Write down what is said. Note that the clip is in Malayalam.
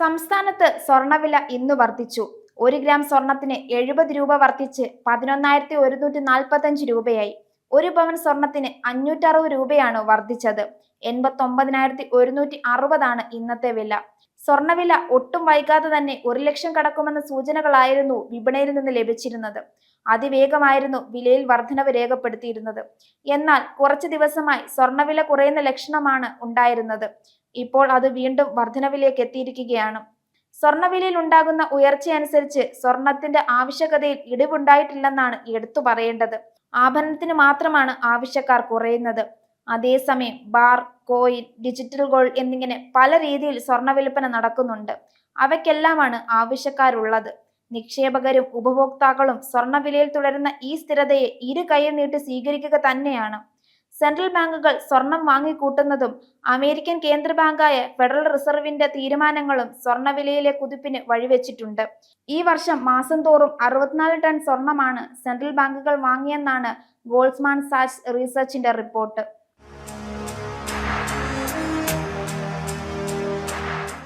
സംസ്ഥാനത്ത് സ്വർണവില ഇന്ന് വർദ്ധിച്ചു. ഒരു ഗ്രാം സ്വർണത്തിന് എഴുപത് രൂപ വർദ്ധിച്ച് പതിനൊന്നായിരത്തി ഒരുന്നൂറ്റി നാൽപ്പത്തഞ്ച് രൂപയായി. ഒരു പവൻ സ്വർണത്തിന് അഞ്ഞൂറ്ററുപത് രൂപയാണ് വർദ്ധിച്ചത്. എൺപത്തൊമ്പതിനായിരത്തി ഒരുന്നൂറ്റി അറുപതാണ് ഇന്നത്തെ വില. സ്വർണവില ഒട്ടും വൈകാതെ തന്നെ ഒരു ലക്ഷം കടക്കുമെന്ന സൂചനകളായിരുന്നു വിപണിയിൽ നിന്ന് ലഭിച്ചിരുന്നത്. അതിവേഗമായിരുന്നു വിലയിൽ വർധനവ് രേഖപ്പെടുത്തിയിരുന്നത്. എന്നാൽ കുറച്ചു ദിവസമായി സ്വർണവില കുറയുന്ന ലക്ഷണമാണ് ഉണ്ടായിരുന്നത്. ഇപ്പോൾ അത് വീണ്ടും വർധനവിലേക്ക് എത്തിയിരിക്കുകയാണ്. സ്വർണവിലയിൽ ഉണ്ടാകുന്ന ഉയർച്ചയനുസരിച്ച് സ്വർണത്തിന്റെ ആവശ്യകതയിൽ ഇടിവുണ്ടായിട്ടില്ലെന്നാണ് എടുത്തു പറയേണ്ടത്. ആഭരണത്തിന് മാത്രമാണ് ആവശ്യക്കാർ കുറയുന്നത്. അതേസമയം ബാർ കോയിൻ ഡിജിറ്റൽ ഗോൾഡ് എന്നിങ്ങനെ പല രീതിയിൽ സ്വർണ വിൽപ്പന നടക്കുന്നുണ്ട്. അവയ്ക്കെല്ലാമാണ് ആവശ്യക്കാരുള്ളത്. നിക്ഷേപകരും ഉപഭോക്താക്കളും സ്വർണവിലയിൽ തുടരുന്ന ഈ സ്ഥിരതയെ ഇരു കൈയും നീട്ടി സ്വീകരിക്കുക തന്നെയാണ്. സെൻട്രൽ ബാങ്കുകൾ സ്വർണം വാങ്ങിക്കൂട്ടുന്നതും അമേരിക്കൻ കേന്ദ്ര ബാങ്കായ ഫെഡറൽ റിസർവിന്റെ തീരുമാനങ്ങളും സ്വർണവിലയിലെ കുതിപ്പിന് വഴിവെച്ചിട്ടുണ്ട്. ഈ വർഷം മാസം തോറും അറുപത്തിനാല് ടൺ സ്വർണമാണ് സെൻട്രൽ ബാങ്കുകൾ വാങ്ങിയെന്നാണ് ഗോൾസ്മാൻ സാച്ച് റിസർച്ചിന്റെ റിപ്പോർട്ട്.